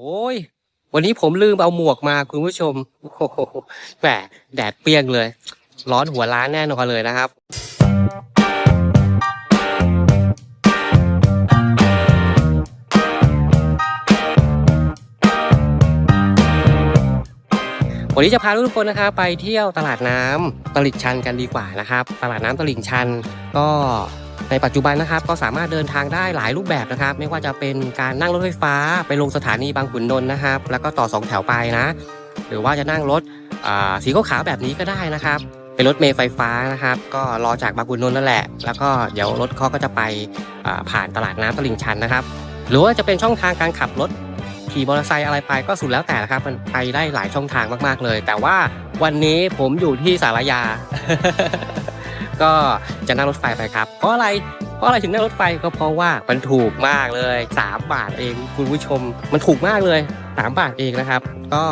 โอ้ย วันนี้ผมลืมเอาหมวกมาคุณผู้ชมโอ้โหแหมแดดเปรี้ยงเลย ร้อนหัวล้านแน่นอนเลยนะครับวันนี้จะพาทุกคนนะครับไปเที่ยวตลาดน้ำตลิ่งชันกันดีกว่านะครับ ตลาดน้ำตลิ่งชันก็ ในปัจจุบันนะครับก็สามารถเดินทางได้หลายรูปแบบนะครับ ไม่ว่าจะเป็นการนั่งรถไฟฟ้าไปลงสถานีบางขุนนนท์นะครับ แล้วก็ต่อสองแถวไปนะ หรือว่าจะนั่งรถสีขาวๆแบบนี้ก็ได้นะครับ เป็นรถเมล์ไฟฟ้านะครับ ก็รอจากบางขุนนนท์นั่นแหละ แล้วก็เดี๋ยวรถเขาก็จะไปผ่านตลาดน้ำตลิ่งชันนะครับ หรือว่าจะเป็นช่องทางการขับรถขี่มอเตอร์ไซค์อะไรไปก็สุดแล้วแต่นะครับ มันไปได้หลายช่องทางมากๆเลย แต่ว่าวันนี้ผมอยู่ที่สารยา ก็จะนั่งรถไฟไปครับ เพราะอะไรเพราะอะไรถึงนั่งรถไฟก็เพราะว่ามันถูกมากเลย 3 บาทเองคุณผู้ชม มันถูกมากเลย 3 บาทเองนะครับ ก็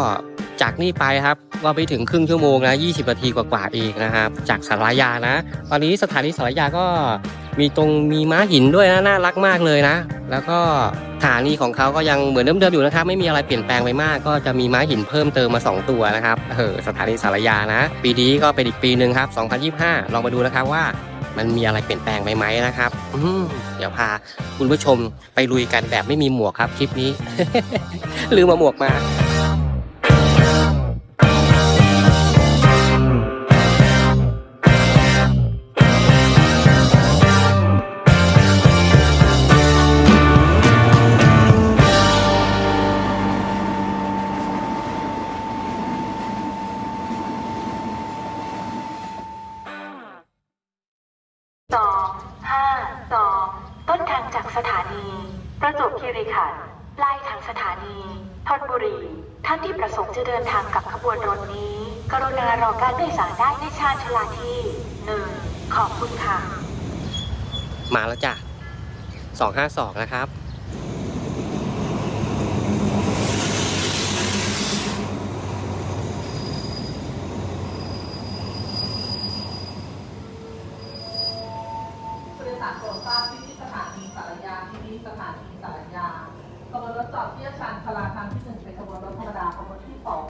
จากนี่ไปครับก็ไปถึงครึ่งชั่วโมงนะ20 นาทีกว่าๆเองนะครับ จากสารยานะ ตอนนี้สถานีสารยาก็ มีตรงมีม้าหินด้วยนะน่ารักมากเลยนะ แล้วก็สถานีของเขาก็ยังเหมือนเดิมๆอยู่นะครับ ไม่มีอะไรเปลี่ยนแปลงไปมาก ก็จะมีม้าหินเพิ่มเติมมา 2 ตัวนะครับเออสถานีสารยานะ ปีนี้ก็เป็นอีกปีหนึ่งครับ 2025 ลองมาดูนะครับว่ามันมีอะไรเปลี่ยนแปลงไปไหมนะครับเดี๋ยวพาคุณผู้ชมไปลุยกันแบบไม่มีหมวกครับคลิปนี้ ลืมมาหมวกมา มาแล้วจ้ะสองห้าสองนะครับผู้โดยสารโปรดทราบที่นี่สถานีสารยาที่นี่สถานีสารยาขบวนรถจอดที่อาคารพลาครั้งที่หนึ่งเป็นขบวนรถธรรมดาขบวนที่สอง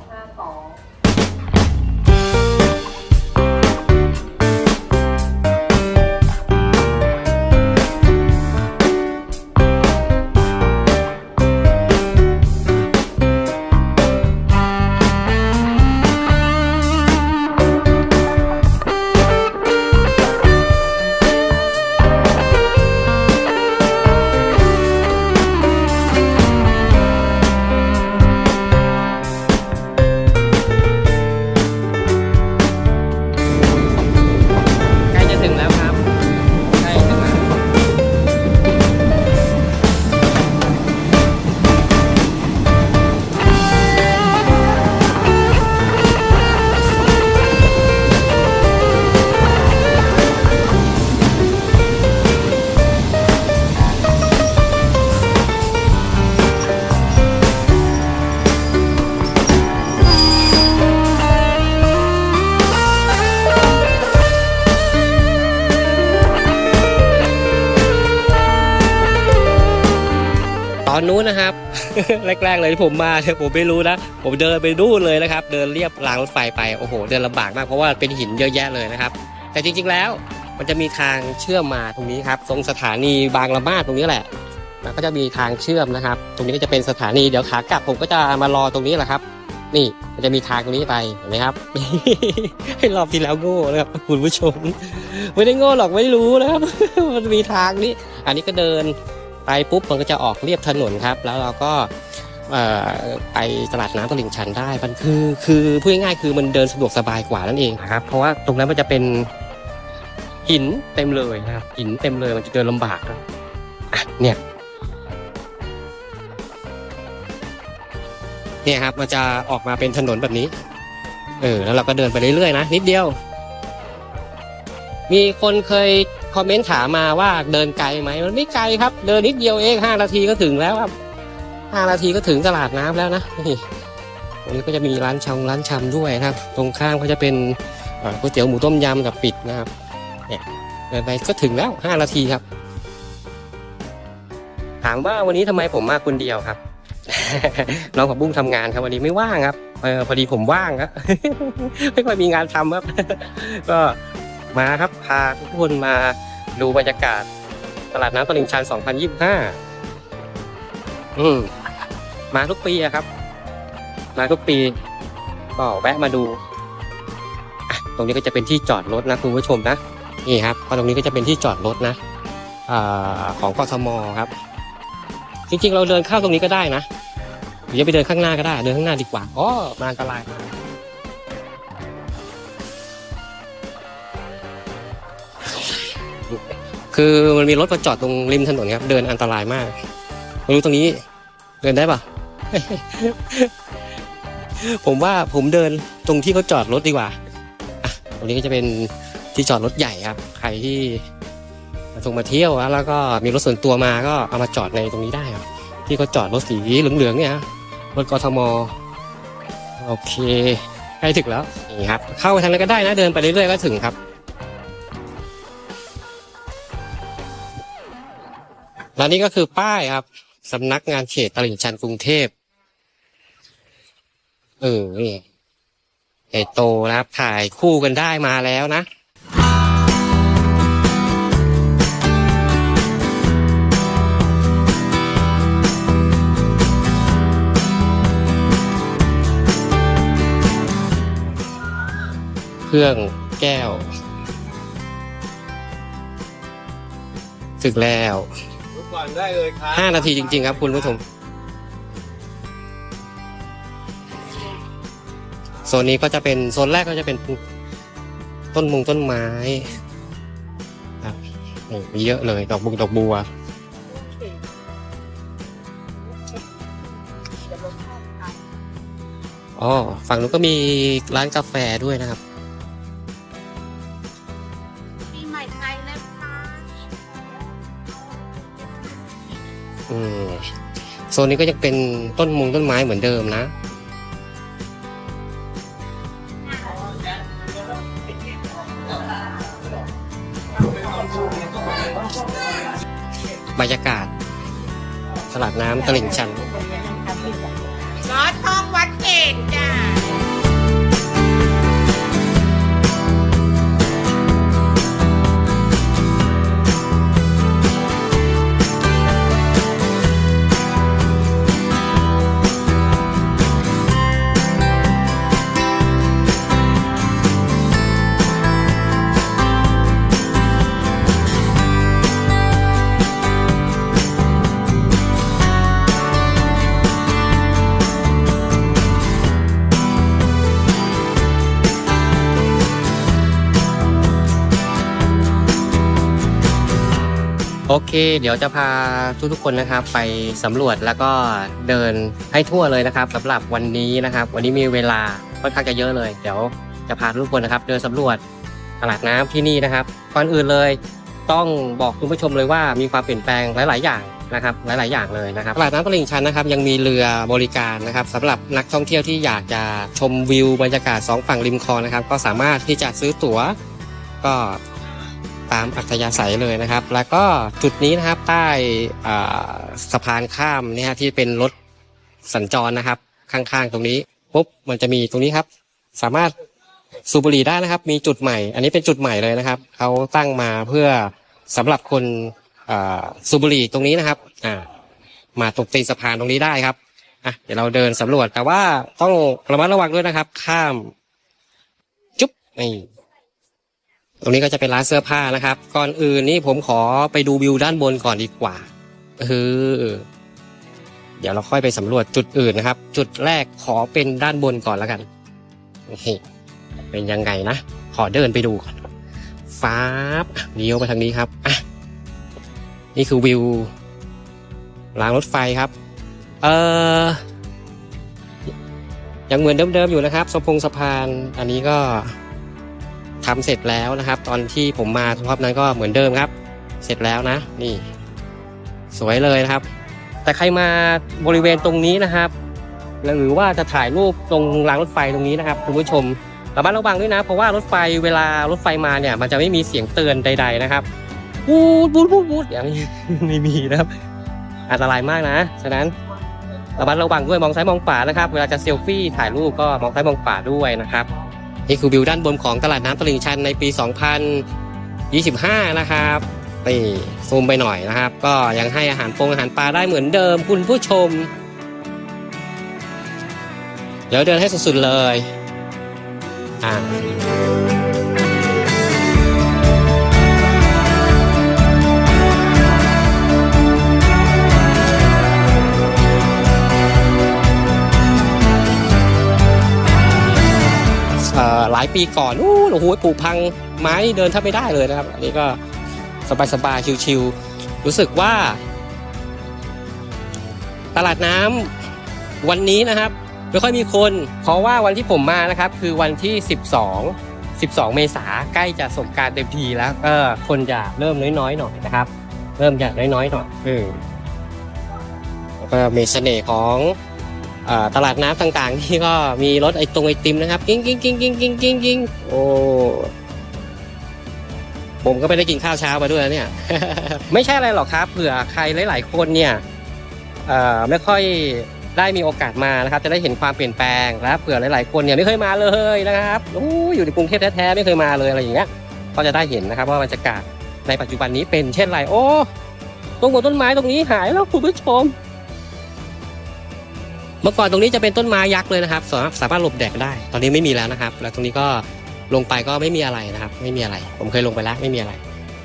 อนนู้นนะครับ แรกๆเลยที่ผมมาเนี่ยผมไม่รู้นะ ผมเดินไปนู่นเลยนะครับ เดินเรียบรางรถไฟไปโอ้โห เดินลำบากมากเพราะว่าเป็นหินเยอะแยะเลยนะครับ แต่จริงๆแล้วมันจะมีทางเชื่อมมาตรงนี้ครับตรงสถานีบางละมาดตรงนี้แหละมันก็จะมีทางเชื่อมนะครับ ตรงนี้ก็จะเป็นสถานีเดี๋ยวขากลับผมก็จะมารอตรงนี้แหละครับ นี่มันจะมีทางตรงนี้ไปเห็นไหมครับ ให้รอบที่แล้วโง่นะครับคุณผู้ชม ไม่ได้โง่หรอกไม่รู้นะครับ มันมีทางนี้ อันนี้ก็เดิน ไปปุ๊บมันก็จะออกเรียบถนนครับ แล้วเราก็เอ่อไปตลาดน้ำตลิ่งชันได้ มันคือคือพูดง่ายๆคือมันเดินสะดวกสบายกว่านั่นเองนะครับ เพราะว่าตรงนั้นมันจะเป็นหินเต็มเลยนะครับหินเต็มเลยมันจะเดินลำบากนะอะเนี่ยเนี่ยครับมันจะออกมาเป็นถนนแบบนี้ เออ แล้วเราก็เดินไปเรื่อยๆนะนิดเดียว มีคนเคย คอมเมนต์ถามมาว่าเดินไกลไหมมันไม่ไกลครับ เดินนิดเดียวเองห้านาทีก็ถึงแล้วครับห้านาทีก็ถึงตลาดน้ำแล้วนะนี่ตรงนี้ก็จะมีร้านชงร้านชำด้วยนะครับ ตรงข้างก็จะเป็นก๋วยเตี๋ยวหมูต้มยำกับปิดนะครับเนี่ยเดินไปก็ถึงแล้วห้านาทีครับ ถามว่าวันนี้ทำไมผมมาคนเดียวครับน้องผักบุ้งทำงานครับวันนี้ไม่ว่างครับเออพอดีผมว่างครับไม่ค่อยมีงานทำครับ ก็ มาครับ พาทุกคนมาดูบรรยากาศ ตลาดน้ำตลิ่งชัน 2025 อืมมาทุกปีอะครับ มาทุกปีก็แวะมาดู ตรงนี้ก็จะเป็นที่จอดรถนะคุณผู้ชมนะ นี่ครับตรงนี้ก็จะเป็นที่จอดรถนะอของกทมครับ จริงๆ เราเดินเข้าตรงนี้ก็ได้นะหรือจะไปเดินข้างหน้าก็ได้ เดินข้างหน้าดีกว่า อ๋อ มาอันตราย คือมันมีรถมาจอดตรงริมถนนครับเดินอันตรายมากไม่รู้ตรงนี้ เดินได้ปะ ผมว่าผมเดินตรงที่เขาจอดรถดีกว่าอะตรงนี้ก็จะเป็นที่จอดรถใหญ่ครับ ใครที่มาทงมาเที่ยวนะแล้วก็มีรถส่วนตัวมาก็เอามาจอดในตรงนี้ได้ครับที่เขาจอดรถสีเหลืองๆเนี่ยรถกทมโอเคใกล้ถึงแล้วนี่ครับ เข้าไปทางนั้นก็ได้นะ เดินไปเรื่อยๆก็ถึงครับ แล้วนี่ก็คือป้ายครับสำนักงานเขตตลิ่งชันกรุงเทพเออนี่ใหญ่โตนะครับถ่ายคู่กันได้มาแล้วนะเครื่องแก้ว ถึงแล้ว กวันได้เลยครับห้านาทีจริง ๆ ครับ คุณผู้ชมโซนนี้ก็จะเป็นโซนแรกก็จะเป็นต้นมุงต้นไม้ครับนี่มีเยอะเลย ดอกบุงดอกบัว อ๋อ ฝั่งนู้นก็มีร้านกาแฟด้วยนะครับ โซนนี้ก็ยังเป็นต้นมุงต้นไม้เหมือนเดิมนะ เคเดี๋ยวจะพาทุกๆคนนะครับ ไปสำรวจแล้วก็เดินให้ทั่วเลยนะครับสำหรับวันนี้นะครับ วันนี้มีเวลาค่อนข้างจะเยอะเลย เดี๋ยวจะพาทุกคนนะครับ เดินสำรวจตลาดน้ำที่นี่นะครับก่อนอื่นเลย ต้องบอกคุณผู้ชมเลยว่ามีความเปลี่ยนแปลงหลาย ๆ อย่างนะครับหลาย ๆ อย่างเลยนะครับตลาดน้ำตลิ่งชันนะครับยังมีเรือบริการนะครับสำหรับนักท่องเที่ยวที่อยากจะชมวิวบรรยากาศสองฝั่งริมคลองนะครับ ก็สามารถที่จะซื้อตั๋วก็ ตามอัธยาศัยเลยนะครับ แล้วก็จุดนี้นะครับใต้สะพานข้ามเนี่ยที่เป็นรถสัญจรนะครับ ข้างๆตรงนี้ปุ๊บมันจะมีตรงนี้ครับ สามารถสูบบุหรี่ได้นะครับ มีจุดใหม่ อันนี้เป็นจุดใหม่เลยนะครับเขาตั้งมาเพื่อสำหรับคนสูบบุหรี่ตรงนี้นะครับอ่ามาตกตีสะพานตรงนี้ได้ครับอะเดี๋ยวเราเดินสำรวจแต่ว่าต้องระมัดระวังด้วยนะครับ ข้ามจุ๊บนี่ ตรงนี้ก็จะเป็นร้านเสื้อผ้านะครับ ก่อนอื่นนี่ผมขอไปดูวิวด้านบนก่อนดีกว่าเออเดี๋ยวเราค่อยไปสำรวจจุดอื่นนะครับ จุดแรกขอเป็นด้านบนก่อนแล้วกันโอเคเป็นยังไงนะ ขอเดินไปดูก่อนฟ้าบเลี้ยวไปทางนี้ครับอะนี่คือวิวรางรถไฟครับ เออยังเหมือนเดิมๆอยู่นะครับสะพงสะพาน อันนี้ก็ ทำเสร็จแล้วนะครับ ตอนที่ผมมารอบนั้นก็เหมือนเดิมครับ เสร็จแล้วนะ นี่ สวยเลยนะครับ แต่ใครมาบริเวณตรงนี้นะครับหรือว่าจะถ่ายรูปตรงรางรถไฟตรงนี้นะครับคุณผู้ชมระมัดระวังด้วยนะ เพราะว่ารถไฟเวลารถไฟมาเนี่ย มันจะไม่มีเสียงเตือนใด ๆ นะครับวูดวูดวูดวูดอย่างนี้ไม่มีนะครับ อันตรายมากนะฉะนั้นระมัดระวังด้วยมองซ้ายมองขวานะครับ เวลาจะเซลฟี่ถ่ายรูปก็มองซ้ายมองขวาด้วยนะครับ นี่คือวิวด้านบนของตลาดน้ำตลิ่งชันในปี 2025 นะครับนี่ซูมไปหน่อยนะครับ ก็ยังให้อาหารปงอาหารปลาได้เหมือนเดิมคุณผู้ชม เดี๋ยวเดินให้สุดๆเลย อ่า หลายปีก่อนอู้โอ้โหปลูกพังไม้เดินแทบไม่ได้เลยนะครับ อันนี้ก็สบายๆชิวๆรู้สึกว่า ตลาดน้ำวันนี้นะครับไม่ค่อยมีคน เพราะว่าวันที่ผมมานะครับ คือวันที่ 12 12 เมษาใกล้จะสงการเต็มทีแล้วก็คนจะเริ่มน้อยๆหน่อยนะครับ เริ่มจะน้อยๆหน่อยเออก็มีเสน่ห์ของ ตลาดน้ำต่างๆที่ก็มีรถไอตรงไอติมนะครับกิ้งกิ้งกิ้งกิ้งกิ้งกิ้งกิ้งโอ้ผมก็ไม่ได้กินข้าวเช้ามาด้วยเนี่ย ไม่ใช่อะไรหรอกครับเผื่อใครหลาย ๆ คนเนี่ยไม่ค่อยได้มีโอกาสมานะครับ จะได้เห็นความเปลี่ยนแปลงและเผื่อหลาย ๆ คนเนี่ยไม่เคยมาเลยนะครับออยู่ในกรุงเทพแท้ๆไม่เคยมาเลยอะไรอย่างเงี้ยก็จะได้เห็นนะครับว่าบรรยากาศในปัจจุบันนี้เป็นเช่นไรโอ้ต้นบนต้นไม้ตรงนี้หายแล้วคุณผู้ชม เมื่อก่อนตรงนี้จะเป็นต้นไม้ยักษ์เลยนะครับ สามารถสามารถหลบแดดได้ ตอนนี้ไม่มีแล้วนะครับ แล้วตรงนี้ก็ลงไปก็ไม่มีอะไรนะครับ ไม่มีอะไร ผมเคยลงไปแล้วไม่มีอะไร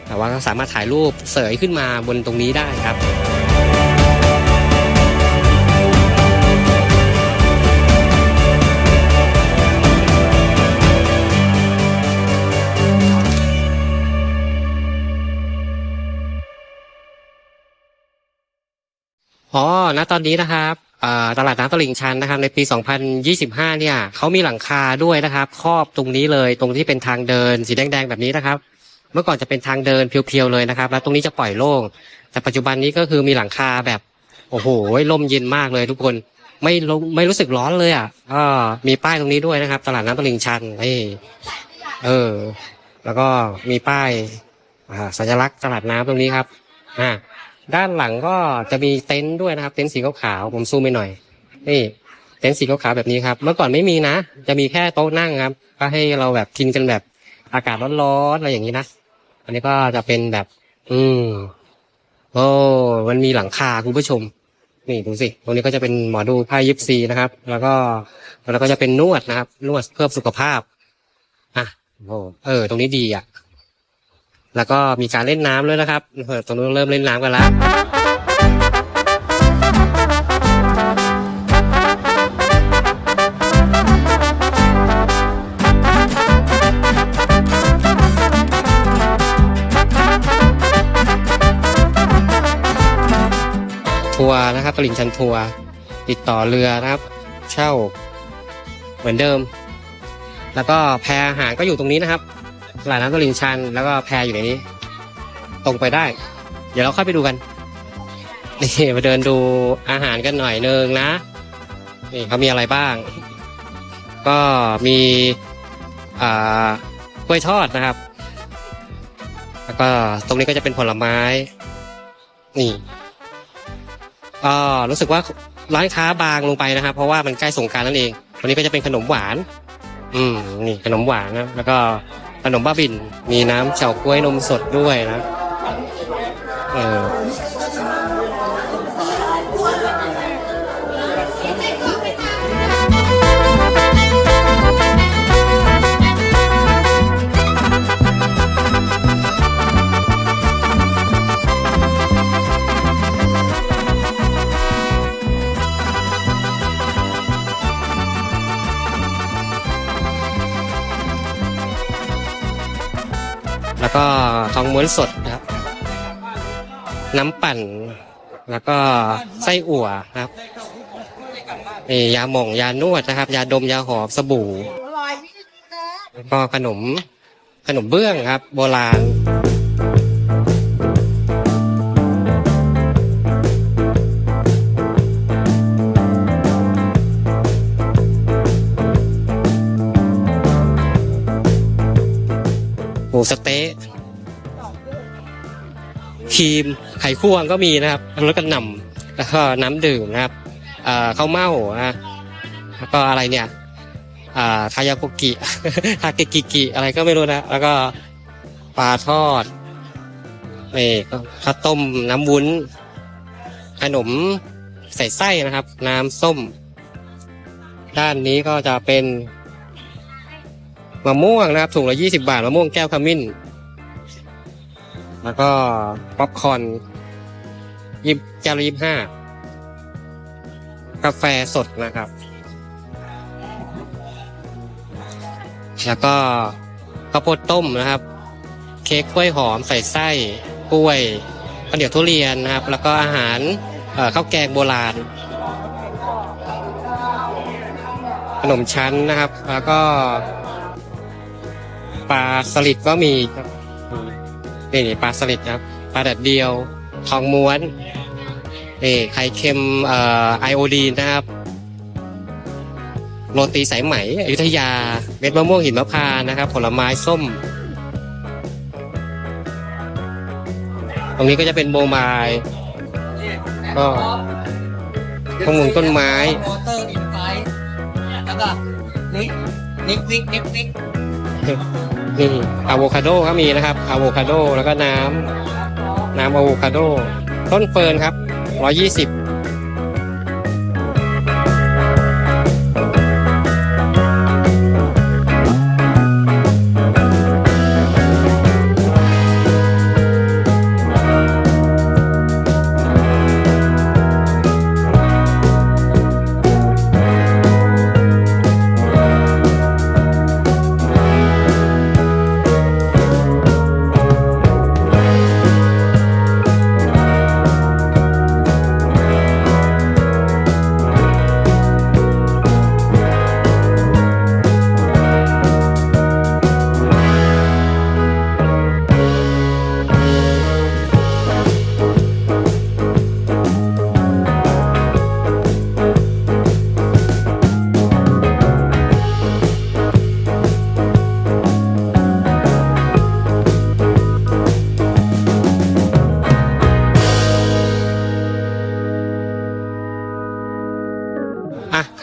แต่ว่าก็สามารถถ่ายรูปเสยขึ้นมาบนตรงนี้ได้ครับอ๋อ ณ ตอนนี้นะครับ ตลาดน้ำตลิ่งชันนะครับในปี 2025 เนี่ยเขามีหลังคาด้วยนะครับ ครอบตรงนี้เลยตรงที่เป็นทางเดินสีแดงๆแบบนี้นะครับ เมื่อก่อนจะเป็นทางเดินเพียวๆเลยนะครับ แล้วตรงนี้จะปล่อยโล่ง แต่ปัจจุบันนี้ก็คือมีหลังคาแบบโอ้โหร่มเย็นมากเลยทุกคนไม่ไม่รู้สึกร้อนเลยอะก็มีป้ายตรงนี้ด้วยนะครับ ตลาดน้ำตลิ่งชันนี่เออ แล้วก็มีป้ายสัญลักษณ์ตลาดน้ำตรงนี้ครับอ่า ด้านหลังก็จะมีเต็นท์ด้วยนะครับ เต็นท์สีขาวๆผมซูมไปหน่อยนี่เต็นท์สีขาวๆแบบนี้ครับ เมื่อก่อนไม่มีนะ จะมีแค่โต๊ะนั่งครับ ก็ให้เราแบบกินกันแบบอากาศร้อนๆอะไรอย่างนี้นะ อันนี้ก็จะเป็นแบบ อืม โอ้ มันมีหลังคาคุณผู้ชม นี่ดูสิ ตรงนี้ก็จะเป็นหมอดูไพ่ยิปซีนะครับ แล้วก็แล้วก็จะเป็นนวดนะครับ นวดเพื่อสุขภาพ อะโอ้เออ ตรงนี้ดีอะ แล้วก็มีการเล่นน้ำด้วยนะครับเออตรงนู้นเริ่มเล่นน้ำกันแล้วทัวร์นะครับตลิ่งชันทัวร์ติดต่อเรือนะครับ เช่าเหมือนเดิม แล้วก็แพอาหารก็อยู่ตรงนี้นะครับ ตลาดน้ำตลิ่งชันแล้วก็แพอยู่ในนี้ ตรงไปได้ เดี๋ยวเราเข้าไปดูกันนี่มาเดินดูอาหารกันหน่อยนึงนะนี่เขามีอะไรบ้าง ก็มีอ่ากล้วยทอดนะครับ แล้วก็ตรงนี้ก็จะเป็นผลไม้ นี่ก็รู้สึกว่าร้านค้าบางลงไปนะครับ เพราะว่ามันใกล้สงการนั่นเองตรงนี้ก็จะเป็นขนมหวาน อืม นี่ขนมหวานนะ แล้วก็ ขนมบ้าบิน มีน้ำเฉาก๊วยนมสดด้วยนะ เออ แล้วก็ทองม้วนสดนะครับ น้ำปั่น แล้วก็ไส้อั่วนะครับนี่ยาหม่องยานวดนะครับ ยาดมยาหอมสบู่แล้วก็ขนมขนมเบื้องครับ โบราณ มูสเต๊ะครีมไข่ควงก็มีนะครับแล้วก็หนำแล้วก็น้ำดื่มนะครับอ่าข้าวเม่านะแล้วก็อะไรเนี่ยอ่าคายาโกกิฮาเกกิกิอะไรก็ไม่รู้นะ แล้วก็ปลาทอดนี่ก็ข้าวต้มน้ำวุ้น ขนมใส่ไส้นะครับ น้ำส้ม ด้านนี้ก็จะเป็น มะม่วงนะครับถุงละยี่สิบาทมะม่วงแก้วขมิ้น แล้วก็ป๊อปคอนยิบแก้วละยี่ห้ากาแฟสดนะครับ แล้วก็ข้าวโพดต้มนะครับ เค้กกล้วยหอมใส่ไส้กล้วยข้าวเหนียวทุเรียนนะครับ แล้วก็อาหารข้าวแกงโบราณ ขนมชั้นนะครับ แล้วก็ ปลาสลิดก็มีครับนี่ปลาสลิดครับปลาแดดเดียว ทองม้วนนี่ไข่เค็มเอ่อไอโอดีนนะครับโรตีสายไหมอยุธยาเม็ดมะม่วงหินมะพร้าวนะครับ ผลไม้ส้ม ตรงนี้ก็จะเป็นโบมายก็พวงมุงต้นไม้วอเตอร์อินไฟแล้วก็นิกนิกนิกนิก นึ่อะโวคาโดก็มีนะครับอะโวคาโดแล้วก็น้ำน้ำอะโวคาโด ต้นเฟิร์นครับ120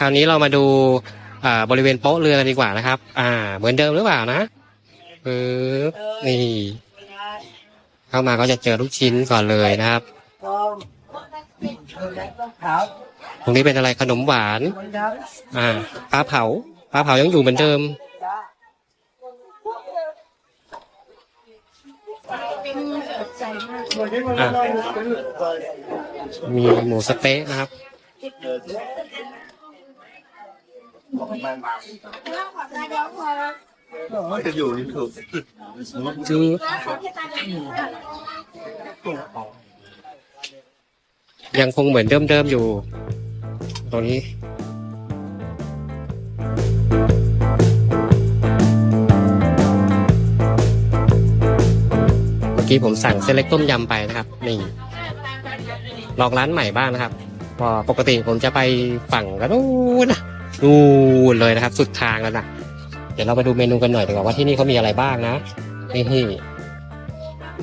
าวนี้เรามาดูบริเวณโป๊ะเรือกันดีกว่านะครับ อ่า เหมือนเดิมหรือเปล่านะปึ๊บนี่เข้ามาก็จะเจอลูกชิ้นก่อนเลยนะครับ ตรงนี้เป็นอะไรขนมหวาน อ่าปลาเผาปลาเผายังอยู่เหมือนเดิมมีหมูสเต๊ะนะครับ จะอยู่นี่ถูกจื้อยังคงเหมือนเดิมๆอยู่ ตรงนี้เมื่อกี้ผมสั่งเส้นเล็กต้มยำไปนะครับนี่ลองร้านใหม่บ้างนะครับพอปกติผมจะไปฝั่งกันนู้นนะ นู่นเลยนะครับ สุดทางแล้วนะเดี๋ยวเราไปดูเมนูกันหน่อยดีกว่าว่าที่นี่เขามีอะไรบ้างนะนี่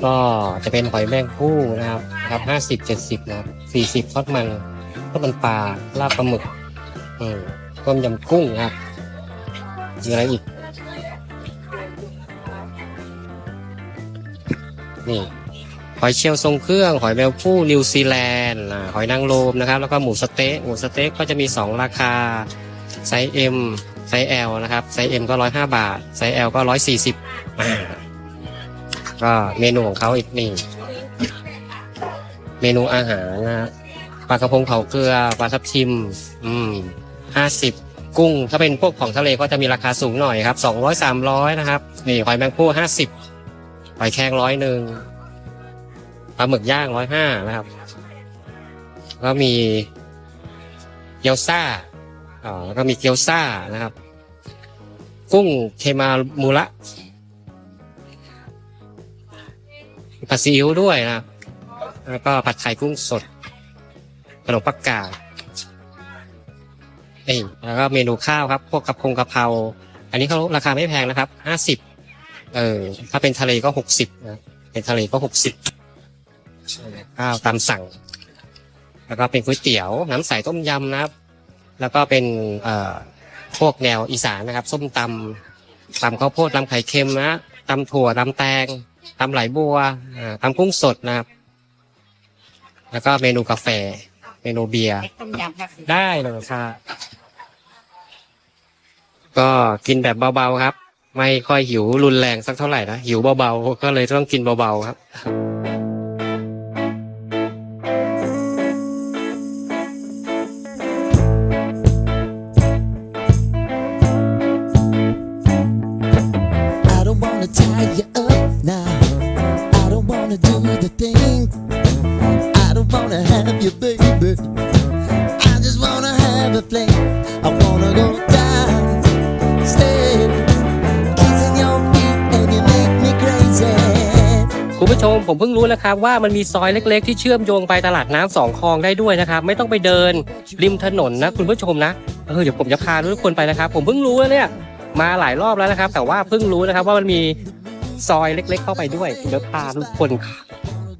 ก็จะเป็นหอยแมงผู้นะครับครับห้าสิบเจ็ดสิบนะครับสี่สิบทอดมันทอดมันปลาลาบปลาหมึกอืมต้มยำกุ้งนะครับมีอะไรอีก นี่หอยเชลล์ทรงเครื่อง หอยแมวผู้นิวซีแลนด์หอยนางรมนะครับ แล้วก็หมูสเต๊ะหมูสเต๊ะก็จะมีสองราคา ไซส์ M ไซส์ L นะครับ ไซส์ M ก็ร้อยห้าบาท ไซส์ L ก็ร้อยสี่สิบก็เมนูของเขาอีกนี่ เมนูอาหารนะฮะปลากระพงเผาเกลือ ปลาทับทิม อืมห้าสิบกุ้ง ถ้าเป็นพวกของทะเลก็จะมีราคาสูงหน่อยครับสองร้อยสามร้อยนะครับ นี่หอยแมงผู้ห้าสิบหอยแครงร้อยหนึ่งปลาหมึกย่างร้อยห้านะครับ ก็มีเกี๊ยวซ่า อ่าแล้วก็มีเกี๊ยวซ่านะครับ กุ้งเทมามูระผัดซีอิ๊วด้วยนะแล้วก็ผัดไทยกุ้งสดขนมปักกาเอ้ยแล้วก็เมนูข้าวครับ พวกกระพงกะเพราอันนี้เขาราคาไม่แพงนะครับห้าสิบเออ ถ้าเป็นทะเลก็หกสิบนะเป็นทะเลก็หกสิบข้าวตามสั่ง แล้วก็เป็นก๋วยเตี๋ยว น้ำใสต้มยำนะครับ แล้วก็เป็นเอ่อพวกแนวอีสานนะครับ ส้มตำตำข้าวโพดตำไข่เค็มนะตำถั่วตำแตงตำไหลบัวอ่าตำกุ้งสดนะครับ แล้วก็เมนูกาแฟ เมนูเบียร์ต้มยำครับได้เลยค่ะก็กินแบบเบาๆครับ ไม่ค่อยหิวรุนแรงสักเท่าไหร่นะ หิวเบาๆ ก็เลยต้องกินเบาๆครับ คุณผู้ชมผมเพิ่งรู้นะครับว่ามันมีซอยเล็กๆ ที่เชื่อมโยงไปตลาดน้ำสองคลองได้ด้วยนะครับ ไม่ต้องไปเดินริมถนนนะ คุณผู้ชมนะเออเดี๋ยวผมจะพาทุกคนไปนะครับ ผมเพิ่งรู้แล้วเนี่ยมาหลายรอบแล้วนะครับ แต่ว่าเพิ่งรู้นะครับว่ามันมีซอยเล็ก ๆ เข้าไปด้วยเดี๋ยวพาทุกคน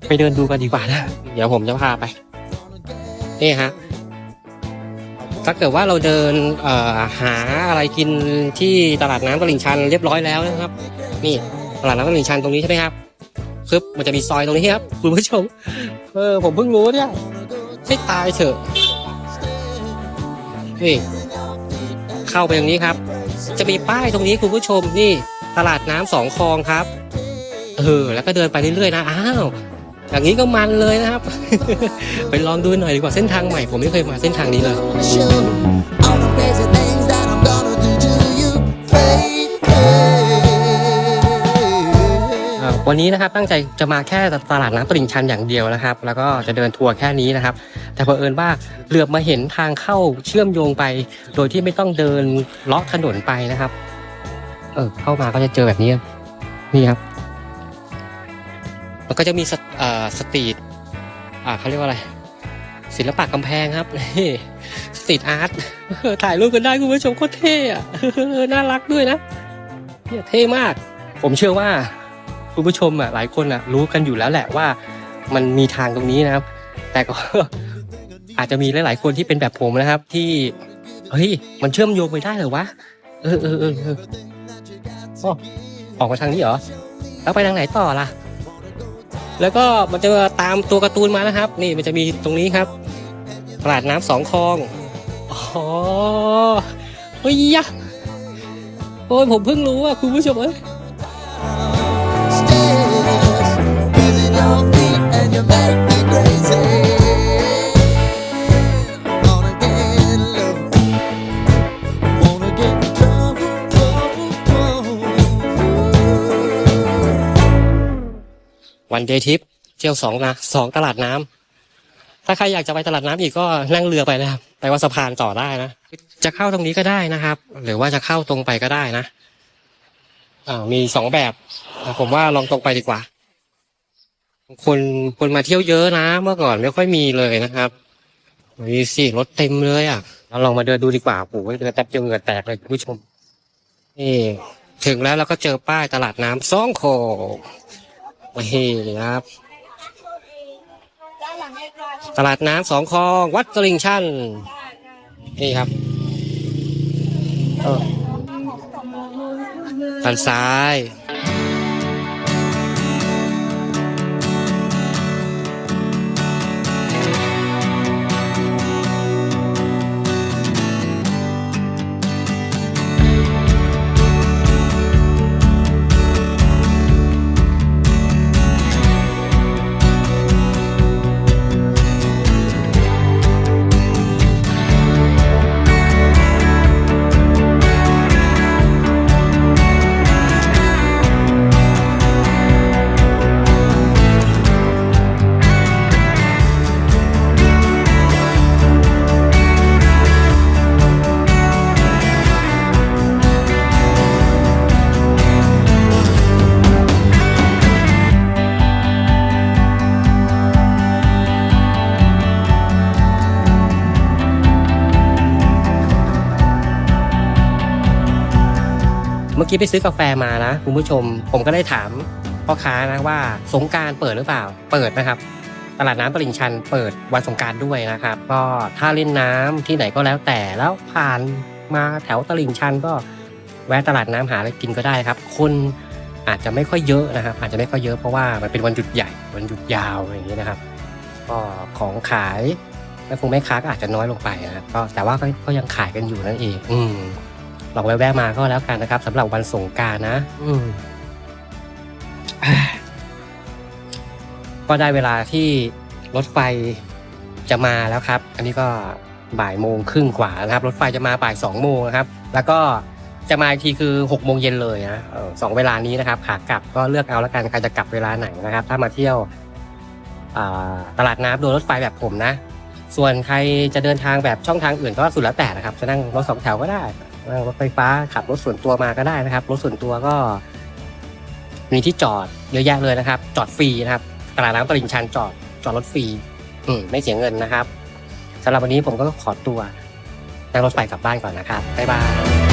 ไปเดินดูกันดีกว่านะเดี๋ยวผมจะพาไปนี่ฮะถ้าเกิดว่าเราเดินหาอะไรกินที่ตลาดน้ำตลิ่งชันเรียบร้อยแล้วนะครับ นี่ตลาดน้ำตลิ่งชันตรงนี้ใช่ไหมครับ คือมันจะมีซอยตรงนี้ครับคุณผู้ชม เออผมเพิ่งรู้เนี่ยให้ตายเถอะนี่เข้าไปตรงนี้ครับ จะมีป้ายตรงนี้คุณผู้ชมนี่ตลาดน้ำสองคลองครับเออแล้วก็เดินไปเรื่อยๆนะอ้าวอย่างนี้ก็มันเลยนะครับ ไปลองดูหน่อยดีกว่าเส้นทางใหม่ ผมไม่เคยมาเส้นทางนี้เลย วันนี้นะครับตั้งใจจะมาแค่ตลาดน้ำตลิ่งชันอย่างเดียวนะครับ แล้วก็จะเดินทัวร์แค่นี้นะครับ แต่เผอิญว่าเหลือบมาเห็นทางเข้าเชื่อมโยงไป โดยที่ไม่ต้องเดินเลาะถนนไปนะครับ เออเข้ามาก็จะเจอแบบนี้นี่ครับแล้วก็จะมีสตเอ่อสตรีทอ่าเขาเรียกว่าอะไร ศิลปะกำแพงครับนี่สตรีทอาร์ตถ่ายรูปกันได้คุณผู้ชมโคตรเท่อะน่ารักด้วยนะเนี่ยเท่มาก ผมเชื่อว่า คุณผู้ชมอะหลายคนอะรู้กันอยู่แล้วแหละว่ามันมีทางตรงนี้นะครับ แต่ก็อาจจะมีหลายๆคนที่เป็นแบบผมนะครับ ที่เฮ้ยมันเชื่อมโยงไปได้เหรอวะเออเออเออเออออกมาทางนี้เหรอแล้วไปทางไหนต่อล่ะ แล้วก็มันจะตามตัวการ์ตูนมานะครับ นี่มันจะมีตรงนี้ครับตลาดน้ำสองคลองอ๋อเฮ้ยยะโอ้ยผมเพิ่งรู้อะคุณผู้ชมเอ้ย วันเดทิปเที่ยวสองนะสองตลาดน้ำถ้าใครอยากจะไปตลาดน้ำอีกก็นั่งเรือไปนะครับ ไปว่าสะพานต่อได้นะ จะเข้าตรงนี้ก็ได้นะครับ หรือว่าจะเข้าตรงไปก็ได้นะอ่ามีสองแบบ ผมว่าลองตรงไปดีกว่า คนคนมาเที่ยวเยอะนะ เมื่อก่อนไม่ค่อยมีเลยนะครับมีสิรถเต็มเลยอะเราลองมาเดินดูดีกว่าโอ้โหเดินแทบจะเหงื่อแตกเลยคุณผู้ชมนี่ถึงแล้วเราก็เจอป้ายตลาดน้ำซ่องโคนี่ครับ ตลาดน้ำสองคลองวัดตลิงชันนี่ครับเออด้านซ้าย เมื่ไปซื้อกาแฟมานะคุณผู้ชม ผมก็ได้ถามพ่อค้านะว่าสงการเปิดหรือเปล่า เปิดนะครับ ตลาดน้ำตลิงชันเปิดวันสงการด้วยนะครับ ก็ถ้าเล่นน้ำที่ไหนก็แล้วแต่แล้วผ่านมาแถวตลิ่งชันก็แวะตลาดน้ำหาอะไรกินก็ได้ครับ คนอาจจะไม่ค่อยเยอะนะครับ อาจจะไม่ค่อยเยอะเพราะว่ามันเป็นวันหยุดใหญ่วันหยุดยาวอย่างนี้นะครับ ก็ของขายแม่คงแม่ค้าก็อาจจะน้อยลงไปนะครับก็แต่ว่าก็ก็ยังขายกันอยู่นั่นเอง อืม ลองแวะๆมาก็แล้วกันนะครับสำหรับวันสงกรารนะ อืมก็ได้เวลาที่รถไฟจะมาแล้วครับ อันนี้ก็บ่ายโมงครึ่งกว่านะครับ รถไฟจะมาบ่ายสองโมงนะครับ แล้วก็จะมาอีกทีคือหกโมงเย็นเลยนะเออสองเวลานี้นะครับขากลับก็เลือกเอาแล้วกันใครจะกลับเวลาไหนนะครับ ถ้ามาเที่ยวอ่าตลาดน้ำโดยรถไฟแบบผมนะ ส่วนใครจะเดินทางแบบช่องทางอื่นก็สุดแล้วแต่นะครับ จะนั่งรถสองแถวก็ได้ นั่งรถไฟฟ้าขับรถส่วนตัวมาก็ได้นะครับ รถส่วนตัวก็ มีที่จอดเยอะแยะเลยนะครับ จอดฟรีนะครับตลาดน้ำตลิ่งชันจอดจอดรถฟรีอืมไม่เสียเงินนะครับสำหรับวันนี้ผมก็ขอตัวนั่งรถไฟกลับบ้านก่อนนะครับบ๊ายบาย